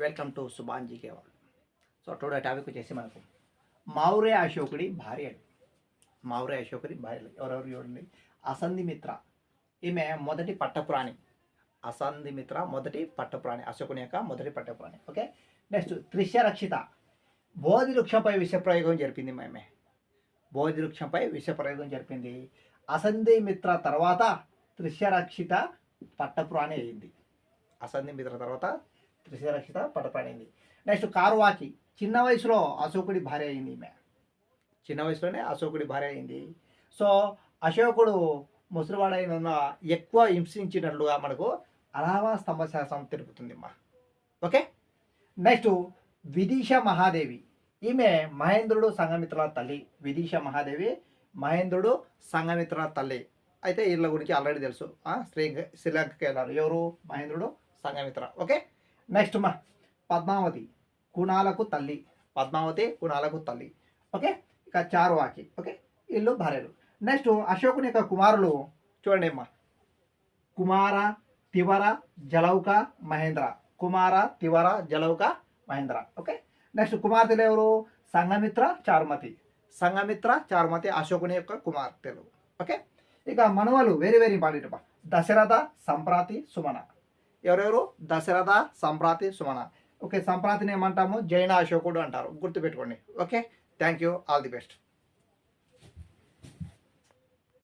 Welcome to Subhan GK వాళ్ళు so today topic వచ్చేసి మనకు మౌర్య అశోకుడి భార్యలు మౌర్య అశోకుడి భార్యలు ఎవరెవరు చూడండి? అసంధిమిత్ర ఈమె మొదటి పట్టపురాణి. అసంధిమిత్ర మొదటి పట్టపురాణి. అశోకుని యొక్క మొదటి పట్టపురాణి. ఓకే? నెక్స్ట్ త్రిశరక్షిత. బోధి వృక్షంపై విషప్రయోగం జరిపింది మేమే బోధి వృక్షంపై విషప్రయోగం జరిపింది. అసంధిమిత్ర తర్వాత త్రిశరక్షిత పట్టపురాణి అయింది. అసంధి మిత్ర తర్వాత త్రిశరక్షిత పట్టపురాణి నెక్స్ట్ కారువాకి. చిన్న వయసులో అశోకుడి భార్య అయింది ఈమె. చిన్న వయసులోనే అశోకుడి భార్య అయింది. సో అశోకుడు ముసలివాడైన ఎక్కువ హింసించినట్లుగా మనకు అలావా స్తంభ శాసనం తెలుపుతుంది అమ్మా ఓకే నెక్స్ట్ విదీష మహాదేవి. ఈమె మహేంద్రుడు సంఘమిత్రుల తల్లి. విదీష మహాదేవి మహేంద్రుడు సంఘమిత్రుల తల్లి. అయితే వీళ్ళ గురించి ఆల్రెడీ తెలుసు. ఆ, శ్రీ శ్రీలంకకి వెళ్ళారు. ఎవరు? మహేంద్రుడు సంఘమిత్ర. ఓకే నెక్స్ట్ మా పద్మావతి కుణాలకు తల్లి పద్మావతి కుణాలకు తల్లి ఓకే ఇక చారువాకి ఓకే వీళ్ళు భార్యలు నెక్స్ట్ అశోకుని యొక్క కుమారులు చూడండి అమ్మా కుమార తివర జలౌక మహేంద్ర కుమార తివర జలౌక మహేంద్ర ఓకే నెక్స్ట్ కుమార్తెలు ఎవరు సంఘమిత్ర చారుమతి సంఘమిత్ర చారుమతి అశోకుని యొక్క కుమార్తెలు ఓకే ఇక మనవలు వెరీ వెరీ ఇంపార్టెంట్ అమ్మా దశరథ సంప్రాతి సుమన ఎవరెవరు? దశరథ సంప్రాతి సుమన. ఓకే సంప్రాతిని ఏమంటాము? జైన అశోకుడు అంటారు. గుర్తుపెట్టుకోండి. Okay thank you all the best.